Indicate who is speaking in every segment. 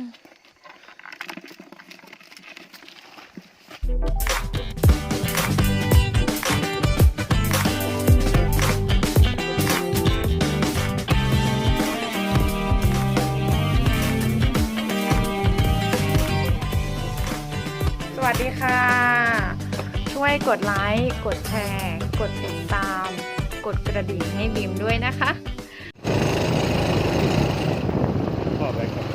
Speaker 1: สวัสดีค่ะ ช่วยกดไลค์ กดแชร์ กดติดตาม กดกระดิ่งให้บีมด้วยนะคะ
Speaker 2: พ่อไปครับ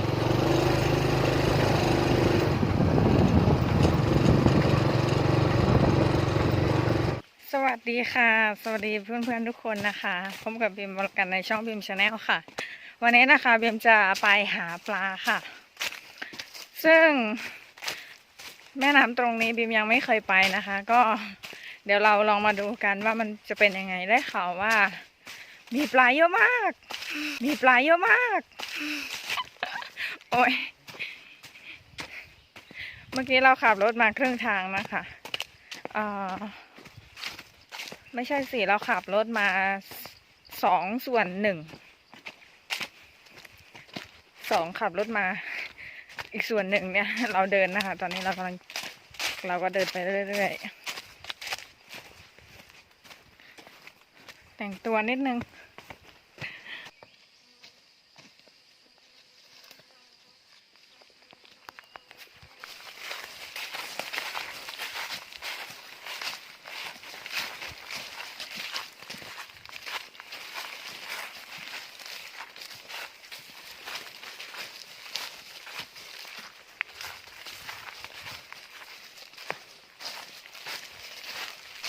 Speaker 1: ส วัสดีค่ะ สวัสดีเพื่อนๆทุกคนนะคะพบกับบีมกันในช่องบีมชาแนลค่ะ วันนี้นะคะบีมจะไปหาปลาค่ะ ซึ่งแม่น้ำตรงนี้บีมยังไม่เคยไปนะคะ ก็เดี๋ยวเราลองมาดูกันว่ามันจะเป็นยังไงได้ข่าวว่า มีปลาเยอะมาก มีปลาเยอะมาก โอ้ยเมื่อกี้เราขับรถมาครึ่งทางนะคะอ่อ ไม่ใช่สิเราขับรถมาสองส่วนหนึ่งสองขับรถมา อีกส่วนหนึ่งเนี่ย เราเดินนะคะ ตอนนี้เรากำลังเราก็เดินไปเรื่อยๆแต่งตัวนิดนึง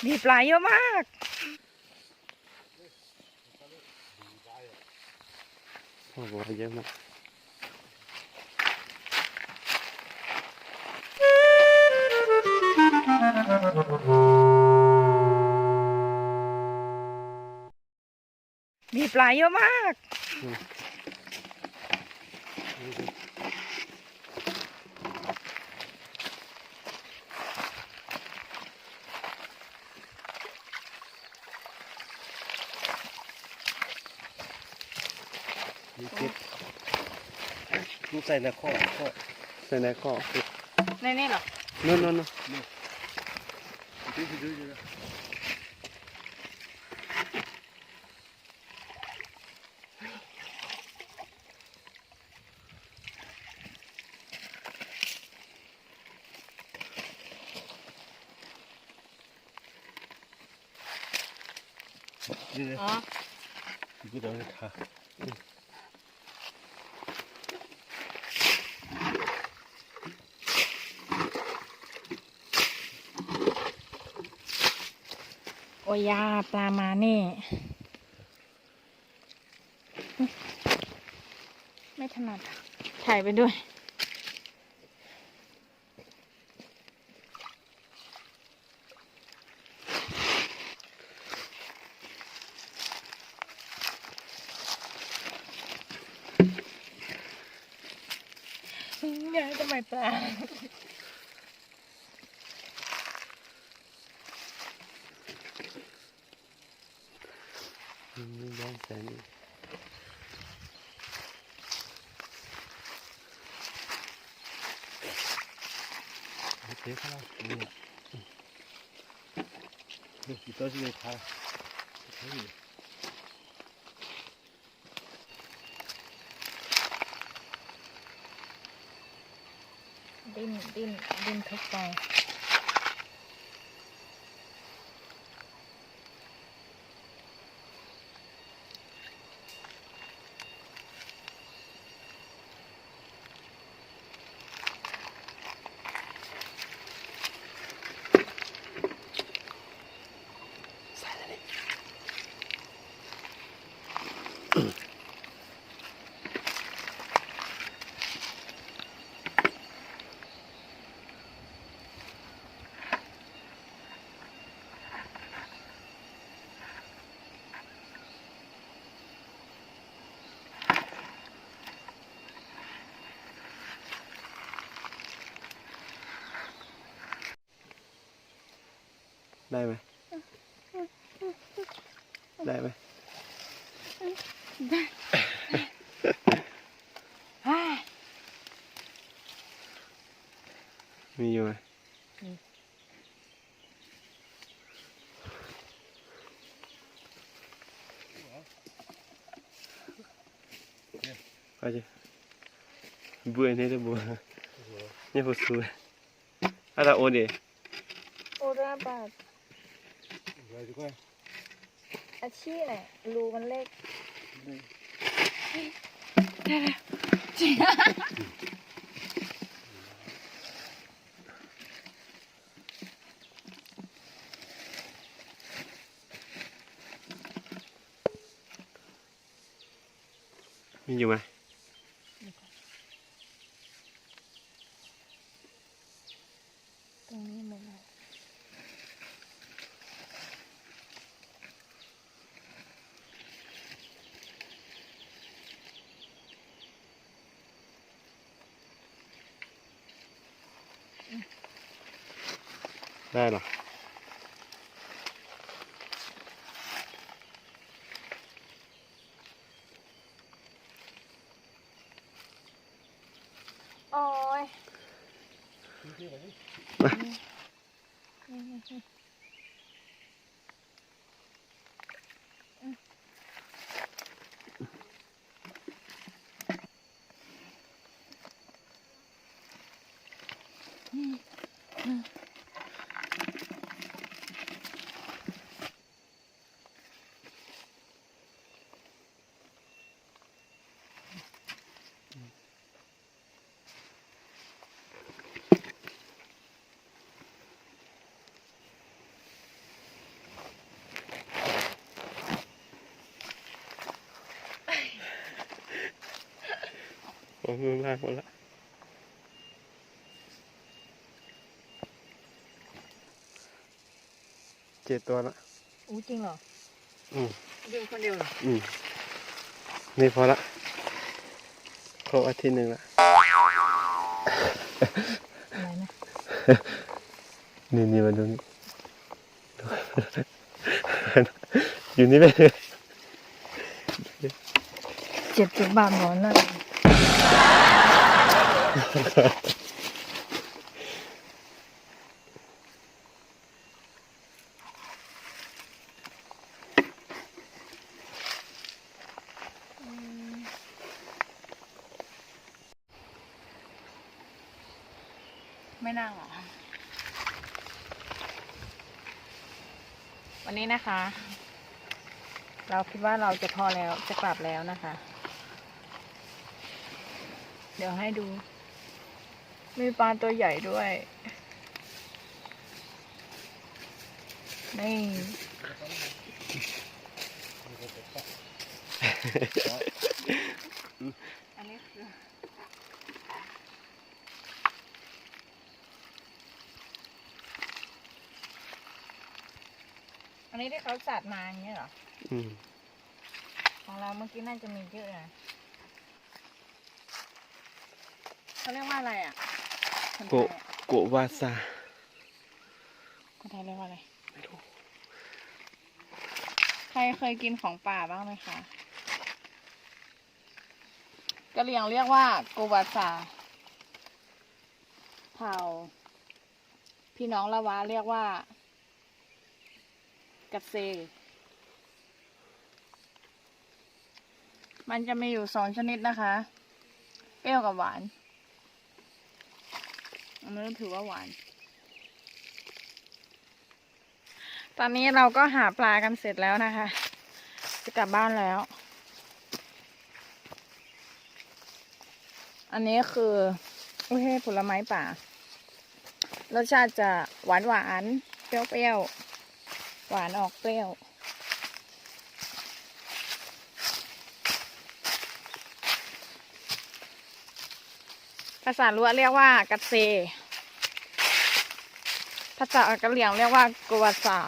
Speaker 1: มีปลาเยอะมาก
Speaker 2: พ่อบอกว่าเยอะมาก
Speaker 1: มีปลาเยอะมาก
Speaker 2: นี่คิดลูก ใส่ในข้อข้อใส่ในข้อ
Speaker 1: ในนี่เหรอ
Speaker 2: นู่นนู่นนู่น
Speaker 1: อ๋อ
Speaker 2: 이거 너무 다.
Speaker 1: โอยาปลามานี่ไม่ถนัด ถ่ายไปด้วยยายทำไมปลา
Speaker 2: 네. 괜히. 대사나 이 떠지게 다 저기 님, 님, 님 덕방. đây mày. Đây mày. Mi
Speaker 1: vô mày. Coi
Speaker 2: chưa vừa thế là vừa nhé vừa xui. À là ô đi.
Speaker 1: Ô ra bạc าบาทอาชีพเนี่ยรูมันเล็ก
Speaker 2: มีอยู่ไหม 来。嗯嗯嗯。
Speaker 1: โอ้
Speaker 2: มือมากหมดละเจ็ดตัวละ
Speaker 1: อู้จริงเหรอ
Speaker 2: อืม
Speaker 1: ดูคนเดียวเหรอ
Speaker 2: อืมนี่พอละครบอาทิตย์หนึ่งละ
Speaker 1: อะไรนะ
Speaker 2: นี่นี่มาดูนี่อยู่นี่เลย
Speaker 1: เจ็บจุดบาดหมอนเลย ไม่นั่งหรอ วันนี้นะคะ เราคิดว่าเราจะพอแล้วจะกลับแล้วนะคะ เดี๋ยวให้ดู มีปลาตัวใหญ่ด้วย นี่อันนี้คืออันนี้ที่เขาจัดมาอย่างเงี้ยเหรอ
Speaker 2: อืม
Speaker 1: ของเราเมื่อกี้น่าจะมีเยอะนะ เขาเรียกว่าอะไรอะคนไท
Speaker 2: โกะ
Speaker 1: ยอะ
Speaker 2: โกะวาซา
Speaker 1: คนไทยเรียกว่าอะไรใครเคยกินของป่าบ้างไหมคะกะเหรี่ยงเรียกว่าโกวาซา เผ่า พี่น้องละวะเรียกว่า กัดเซ มันจะมีอยู่สองชนิดนะคะ เปรี้ยวกับหวาน อันนี้ถือว่าหวาน ตอนนี้เราก็หาปลากันเสร็จแล้วนะคะ จะกลับบ้านแล้ว อันนี้คือโอุ้ยผลไม้ป่า รสชาติจะหวานหวานเปรี้ยวเปรี้ยวหวานออกเปรี้ยว ภาษาลัวเรียกว่ากัดเซ ภาษากะเหรี่ยงเรียกว่ากวาซา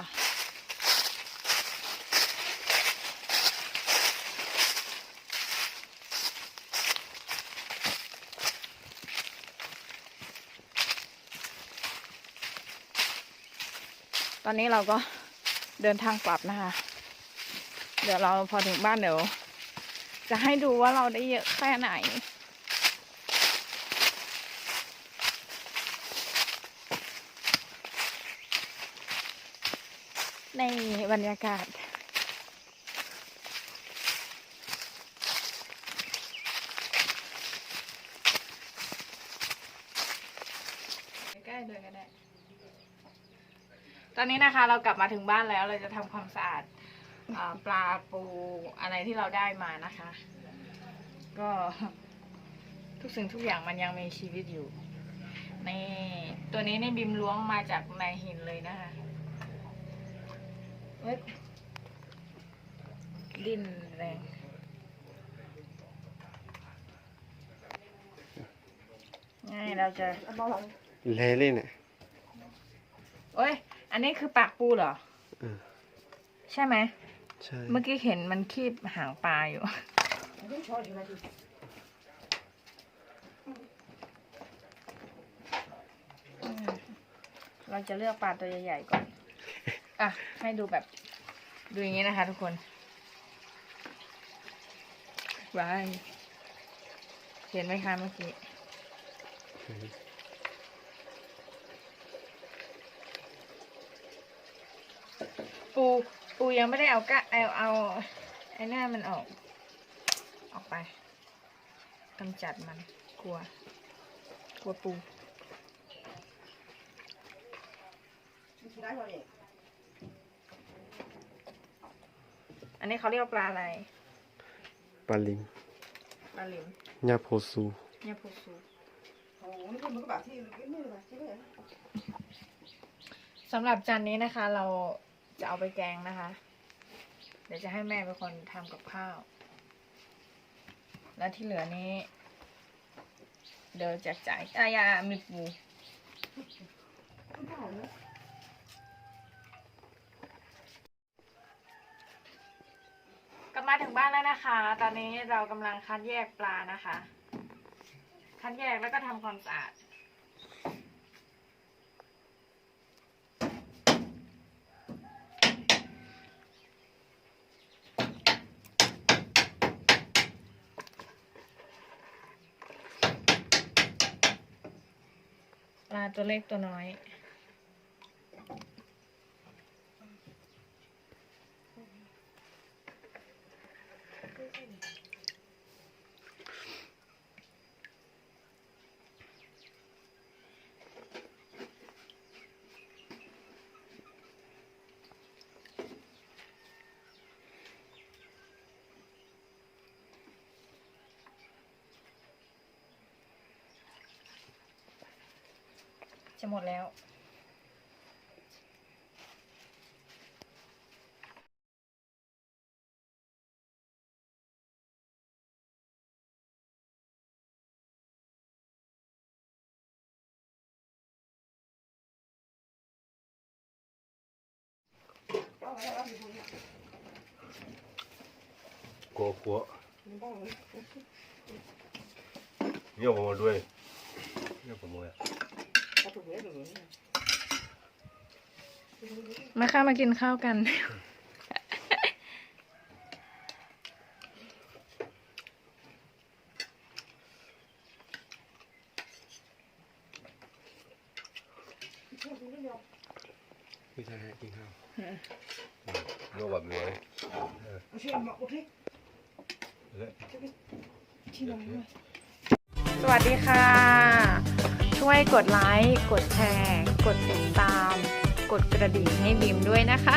Speaker 1: ตอนนี้เราก็เดินทางกลับนะคะ เดี๋ยวเราพอถึงบ้านเดี๋ยว จะให้ดูว่าเราได้เยอะแค่ไหน ในบรรยากาศ ใกล้ๆเลยกันแน่ตอนนี้นะคะเรากลับมาถึงบ้านแล้วเราจะทำความสะอาดปลาปูอะไรที่เราได้มานะคะ ก็ทุกสิ่งทุกอย่างมันยังมีชีวิตอยู่ ในตัวนี้ในบิมล้วงมาจากในหินเลยนะคะ เว้ยดิ้นแรงง่ายเราจะ
Speaker 2: แล่เล่นอะ
Speaker 1: เอ้ย อันนี้คือปากปูเหรอ
Speaker 2: เออ
Speaker 1: ใช่ไหม
Speaker 2: ใช่
Speaker 1: เมื่อกี้เห็นมันคีบหางปลาอยู่อืมเราจะเลือกปลาตัวใหญ่ๆก่อน อะ ให้ดูแบบ ดูอย่างนี้นะคะทุกคนวายเห็นไหมคะเมื่อกี้ ปูปูยังไม่ได้เอากะเอาเอาไอ้หน้ามันออก ออกไปกำจัดมันกลัว กลัวปูอั นนี้เขาเรียกว่าปลาอะไร
Speaker 2: ปลาลิม
Speaker 1: ปลาหลิม
Speaker 2: ญาโพซู
Speaker 1: เนี่ยปูซูสำหรับจานนี้นะคะ เราจะเอาไปแกงนะคะ เดี๋ยวจะให้แม่เป็นคนทำกับข้าว แล้วที่เหลือนี้ เดี๋ยวแจกจ่ายอายามีปูกลับมา ถึงบ้านแล้วนะคะ ตอนนี้เรากำลังคัดแยกปลานะคะ คัดแยกแล้วก็ทำความสะอาด ปลาตัวเล็กตัวน้อย จะหมดแล้ว
Speaker 3: กัวกัวเนี่ยผมมาด้วยเนี่ยผมมา
Speaker 1: มาค่ะมากินข้าวกัน
Speaker 2: ไม่ใช่ฮะกินข้าว
Speaker 3: เนี่ยแบบนี้เลย
Speaker 1: สวัสดีค่ะ ช่วยกดไลค์ กดแชร์ กดติดตาม กดกระดิ่งให้บิมด้วยนะคะ